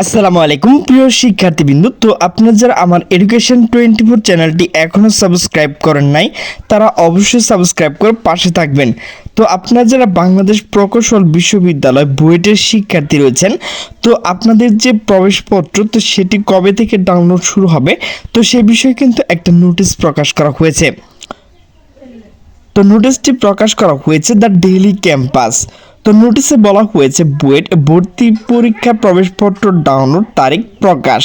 আসসালামু আলাইকুম, প্রিয় শিক্ষার্থীবৃন্দ। তো আপনারা যারা আমার এডুকেশন টোয়েন্টি ফোর চ্যানেলটি এখনও সাবস্ক্রাইব করেন নাই, তারা অবশ্যই সাবস্ক্রাইব করে পাশে থাকবেন। তো আপনারা যারা বাংলাদেশ প্রকৌশল বিশ্ববিদ্যালয় বুয়েটের শিক্ষার্থী রয়েছেন, তো আপনাদের যে প্রবেশপত্র, তো সেটি কবে থেকে ডাউনলোড শুরু হবে, তো সে বিষয়ে কিন্তু একটা নোটিশ প্রকাশ করা হয়েছে। তো নোটিশটি প্রকাশ করা হয়েছে দ্য ডেইলি ক্যাম্পাস। তো নোটিশে বলা হয়েছে, বুয়েট, ভর্তি পরীক্ষা প্রবেশপত্র ডাউনলোড তারিখ প্রকাশ।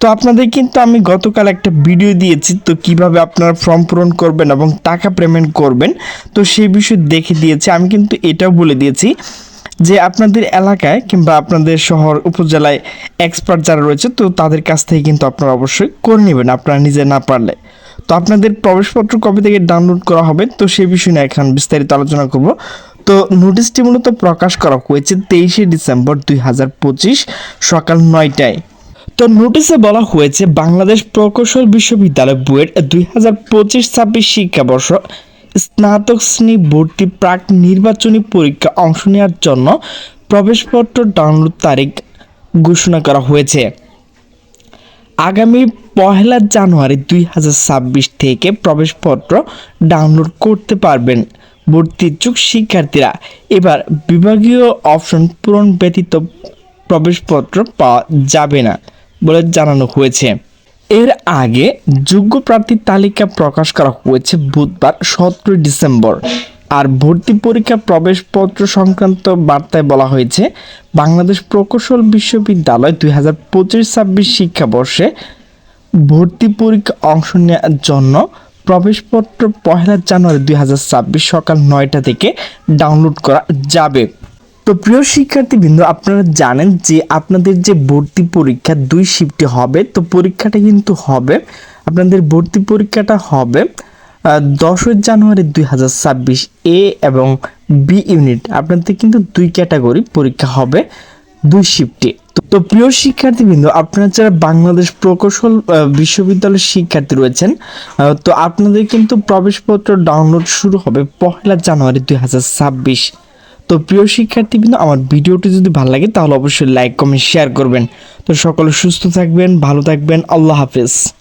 তো আপনাদের কিন্তু আমি গতকাল একটা ভিডিও দিয়েছি, তো কীভাবে আপনারা ফর্ম পূরণ করবেন এবং টাকা পেমেন্ট করবেন, তো সেই বিষয়ে দেখে দিয়েছি। আমি কিন্তু এটাও বলে দিয়েছি যে আপনাদের এলাকায় কিংবা আপনাদের শহর উপজেলায় এক্সপার্ট যারা রয়েছে, তো তাদের কাছ থেকে কিন্তু আপনারা অবশ্যই করে নেবেন, আপনারা নিজে না পারলে। তো আপনাদের প্রবেশপত্র কবে থেকে ডাউনলোড করা হবে, তো সেই বিষয় নিয়ে এখন বিস্তারিত আলোচনা করব। তো নোটিশটি মূলত প্রকাশ করা হয়েছে তেইশে ডিসেম্বর দুই হাজার পঁচিশ সকাল নয়টায়। তো নোটিশে বলা হয়েছে বাংলাদেশ প্রকৌশল বিশ্ববিদ্যালয় বুয়েট দুই হাজার পঁচিশ ছাব্বিশ শিক্ষাবর্ষ স্নাতক শ্রেণি ভর্তি প্রাক নির্বাচনী পরীক্ষা অংশ নেওয়ার জন্য প্রবেশপত্র ডাউনলোড তারিখ ঘোষণা করা হয়েছে। আগামী পহেলা জানুয়ারি দুই হাজার ছাব্বিশ থেকে প্রবেশপত্র ডাউনলোড করতে পারবেন। ভর্তি ইচ্ছুক শিক্ষার্থীরা। এবার বিভাগীয় অপশন পূরণ ব্যতীত প্রবেশপত্র পাওয়া যাবে না বলে জানানো হয়েছে। এর আগে যোগ্য প্রার্থীর তালিকা প্রকাশ করা হয়েছে বুধবার, সতেরোই ডিসেম্বর। আর ভর্তি পরীক্ষা প্রবেশপত্র সংক্রান্ত বার্তায় বলা হয়েছে, বাংলাদেশ প্রকৌশল বিশ্ববিদ্যালয় দুই হাজার পঁচিশ ছাব্বিশ শিক্ষাবর্ষে ভর্তি পরীক্ষা অংশ নেওয়ার জন্য প্রবেশপত্র পহেলা জানুয়ারি দুই হাজার ছাব্বিশ সকাল নয়টা থেকে ডাউনলোড করা যাবে। তো প্রিয় শিক্ষার্থীবৃন্দ, আপনারা জানেন যে আপনাদের যে ভর্তি পরীক্ষা, দুই শিফটে হবে। তো পরীক্ষাটা কিন্তু হবে, আপনাদের ভর্তি পরীক্ষাটা হবে দশই জানুয়ারি দুই হাজার ছাব্বিশ এ এবং বি ইউনিট আপনাদের কিন্তু দুই ক্যাটাগরি পরীক্ষা হবে, দুই শিফটে তো- প্রিয় শিক্ষার্থীবৃন্দ, আপনারা যারা বাংলাদেশ প্রকৌশল বিশ্ববিদ্যালয়ের শিক্ষার্থী রয়েছেন তো আপনাদের কিন্তু প্রবেশপত্র ডাউনলোড শুরু হবে পহেলা জানুয়ারি দুই হাজার ছাব্বিশ। তো প্রিয় শিক্ষার্থীবৃন্দ, আমার ভিডিওটি যদি ভালো লাগে, তাহলে অবশ্যই লাইক কমেন্ট শেয়ার করবেন। তো সকলে সুস্থ থাকবেন, ভালো থাকবেন, আল্লাহ হাফেজ।